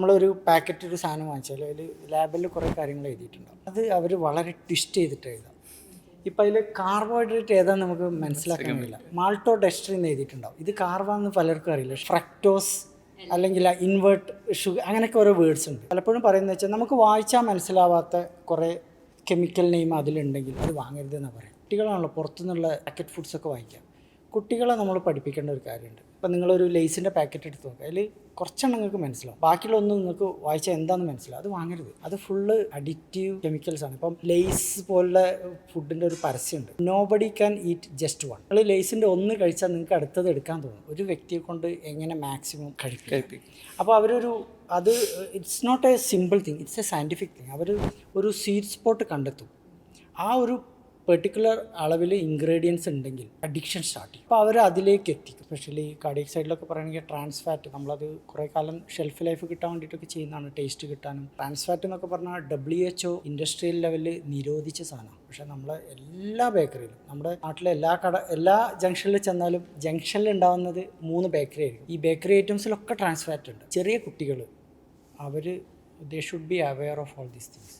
നമ്മളൊരു പാക്കറ്റ് ഒരു സാധനം വാങ്ങിച്ചാൽ അതിൽ ലാബിൽ കുറേ കാര്യങ്ങൾ എഴുതിയിട്ടുണ്ടാവും. അത് അവർ വളരെ ട്വിസ്റ്റ് ചെയ്തിട്ട് എഴുതാം. ഇപ്പം അതിൽ കാർബോഹൈഡ്രേറ്റ് ഏതാന്ന് നമുക്ക് മനസ്സിലാക്കാൻ കഴിയില്ല. മാൾട്ടോ ഡെസ്റ്റർ എന്ന് എഴുതിയിട്ടുണ്ടാവും. ഇത് കാർബാന്ന് പലർക്കും അറിയില്ല. ഫ്രക്ടോസ് അല്ലെങ്കിൽ ഇൻവേർട്ട് ഷുഗർ അങ്ങനെയൊക്കെ ഓരോ വേർഡ്സ് ഉണ്ട്. പലപ്പോഴും പറയുന്നത് വെച്ചാൽ നമുക്ക് വായിച്ചാൽ മനസ്സിലാവാത്ത കുറേ കെമിക്കൽ നെയിം അതിലുണ്ടെങ്കിൽ അത് വാങ്ങരുതെന്നാണ് പറയുക പറയാം കുട്ടികളാണല്ലോ പുറത്തുനിന്നുള്ള പാക്കറ്റ് ഫുഡ്സ് ഒക്കെ വാങ്ങിക്കാം കുട്ടികളെ നമ്മൾ പഠിപ്പിക്കേണ്ട ഒരു കാര്യമുണ്ട്. ഇപ്പം നിങ്ങളൊരു ലേസിന്റെ പാക്കറ്റ് എടുത്ത് നോക്കുക അതിൽ കുറച്ചെണ്ണം നിങ്ങൾക്ക് മനസ്സിലാവും. ബാക്കിയുള്ള ഒന്നും നിങ്ങൾക്ക് വായിച്ചാൽ എന്താണെന്ന് മനസ്സിലാവും. അത് വാങ്ങരുത്. അത് ഫുള്ള് അഡിക്റ്റീവ് കെമിക്കൽസ് ആണ്. ഇപ്പം ലേസ് പോലുള്ള ഫുഡിന്റെ ഒരു പരസ്യമുണ്ട്. Nobody can eat just one നിങ്ങൾ ലേസിന്റെ ഒന്ന് കഴിച്ചാൽ നിങ്ങൾക്ക് അടുത്തത് എടുക്കാൻ തോന്നും. ഒരു വ്യക്തിയെ കൊണ്ട് എങ്ങനെ മാക്സിമം കഴിക്കും അപ്പോൾ അവരൊരു അത് it's not a simple thing it's a scientific thing അവർ ഒരു സ്വീറ്റ് സ്പോട്ട് കണ്ടെത്തും. ആ ഒരു പെർട്ടിക്കുലർ അളവിൽ ഇൻഗ്രീഡിയൻസ് ഉണ്ടെങ്കിൽ അഡിക്ഷൻ സ്റ്റാർട്ട് ചെയ്യും. അപ്പോൾ അവർ അതിലേക്ക് എത്തിക്കും. സ്പെഷ്യലി കാർഡിയക് സൈഡിലൊക്കെ പറയുകയാണെങ്കിൽ ട്രാൻസ് ഫാറ്റ് നമ്മളത് കുറേ കാലം ഷെൽഫ് ലൈഫ് കിട്ടാൻ വേണ്ടിയിട്ടൊക്കെ ചെയ്യുന്നതാണ്. ടേസ്റ്റ് കിട്ടാനും. ട്രാൻസ് ഫാറ്റ് എന്നൊക്കെ പറഞ്ഞാൽ ഡബ്ല്യു എച്ച് ഒ ഇൻഡസ്ട്രിയൽ ലെവലിൽ നിരോധിച്ച സാധനമാണ്. പക്ഷെ നമ്മളെ എല്ലാ ബേക്കറിയിലും നമ്മുടെ നാട്ടിലെ എല്ലാ കട എല്ലാ ജംഗ്ഷനിൽ ചെന്നാലും ജംഗ്ഷനിൽ ഉണ്ടാവുന്നത് മൂന്ന് ബേക്കറി ആയിരിക്കും. ഈ ബേക്കറി ഐറ്റംസിലൊക്കെ ട്രാൻസ് ഫാറ്റ് ഉണ്ട്. ചെറിയ കുട്ടികൾ അവർ they should be aware of all these things